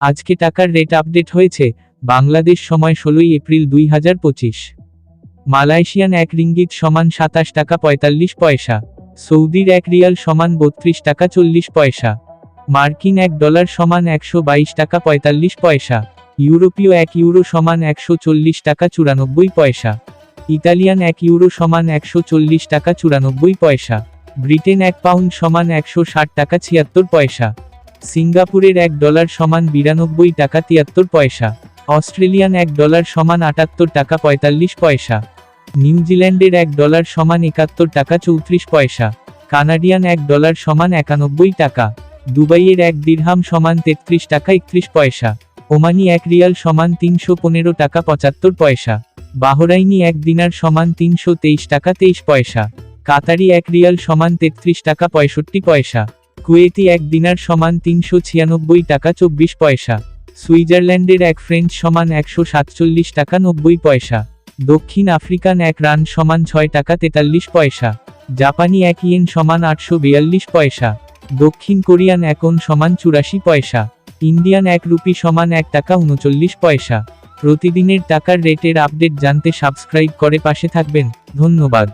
আজকে টাকার rate update হয়েছে, বাংলাদেশ সময় ষোলোই এপ্রিল দুই হাজার পঁচিশ। মালয়েশিয়ান এক রিঙ্গিত সমান সাতাশ টাকা পঁয়তাল্লিশ পয়সা, সৌদির এক রিয়াল সমান বত্রিশ টাকা চল্লিশ পয়সা, মার্কিন এক ডলার সমান একশো বাইশ টাকা পঁয়তাল্লিশ পয়সা, ইউরোপীয় এক ইউরো সমান একশো চল্লিশ টাকা চুরানব্বই পয়সা, ইতালিয়ান এক ইউরো সমান একশো চল্লিশ টাকা চুরানব্বই পয়সা, ব্রিটেন এক পাউন্ড সমান একশো ষাট টাকা ছিয়াত্তর পয়সা। সিঙ্গাপুরের এক ডলার সমান বিরানব্বই টাকা তিয়াত্তর পয়সা, অস্ট্রেলিয়ান এক ডলার সমান আটাত্তর টাকা পঁয়তাল্লিশ পয়সা, নিউজিল্যান্ডের এক ডলার সমান একাত্তর টাকা চৌত্রিশ পয়সা, কানাডিয়ান এক ডলার সমান একানব্বই টাকা, দুবাইয়ের এক দিরহাম সমান তেত্রিশ টাকা একত্রিশ পয়সা, ওমানি এক রিয়াল সমান তিনশো পনেরো টাকা পঁচাত্তর পয়সা, বাহরাইনি এক দিনার সমান তিনশো তেইশ টাকা তেইশ পয়সা, কাতারি এক রিয়াল সমান তেত্রিশ টাকা পঁয়ষট্টি পয়সা। কুয়েতি এক দিনার সমান তিনশো ছিয়ানব্বই টাকা চব্বিশ পয়সা। সুইজারল্যান্ডের এক ফ্রেঞ্চ সমান একশো সাতচল্লিশ টাকা নব্বই পয়সা। দক্ষিণ আফ্রিকান এক রান সমান ছয় টাকা তেতাল্লিশ পয়সা। জাপানি এক ইয়েন সমান আটশো বিয়াল্লিশ পয়সা। দক্ষিণ কোরিয়ান একন সমান চুরাশি পয়সা। ইন্ডিয়ান এক রুপি সমান এক টাকা উনচল্লিশ পয়সা। প্রতিদিনের টাকার রেটের আপডেট জানতে সাবস্ক্রাইব করে পাশে থাকবেন। ধন্যবাদ।